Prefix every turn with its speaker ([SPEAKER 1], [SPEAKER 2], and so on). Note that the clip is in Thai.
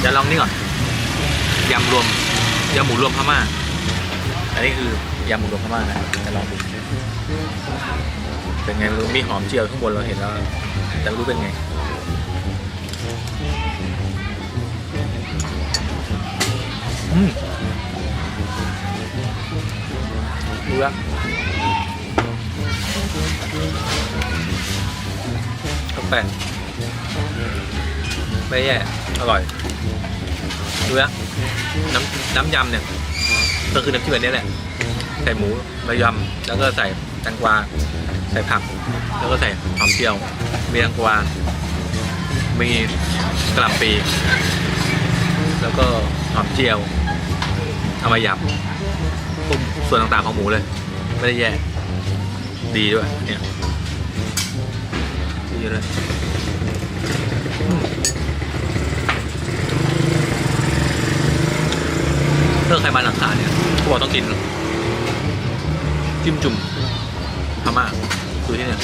[SPEAKER 1] เดี๋ยวลองนี่ก่อนยำรวมยำหมูรวมพม่า อันนี้คือยำหมูรวมพม่านะจะลองดูเป็นไงไม่รู้มีหอมเจียวข้างบนเราเห็นแล้วแต่ไม่รู้เป็นไงอืมดูแล้วก็แปลก ไม่แย่อร่อยดูแล้วน้ำน้ำยำเนี่ย ก็คือน้ำจิ้มแบบนี้แหละ ใส่หมูใบยำแล้วก็ใส่แตงกวา ใส่ผัก แล้วก็ใส่หอมเจียว มีแตงกวา มีกระหล่ำปี แล้วก็หอมเจียวเอามายำทุกส่วนต่างๆของหมูเลย ไม่ได้แย่ ดีด้วยเนี่ยดีเลยอืม ถ้าใครมาหลังคาเนี่ยเขาบอกต้องกิน จิ้มจุ่มพม่าคือที่เนี่ย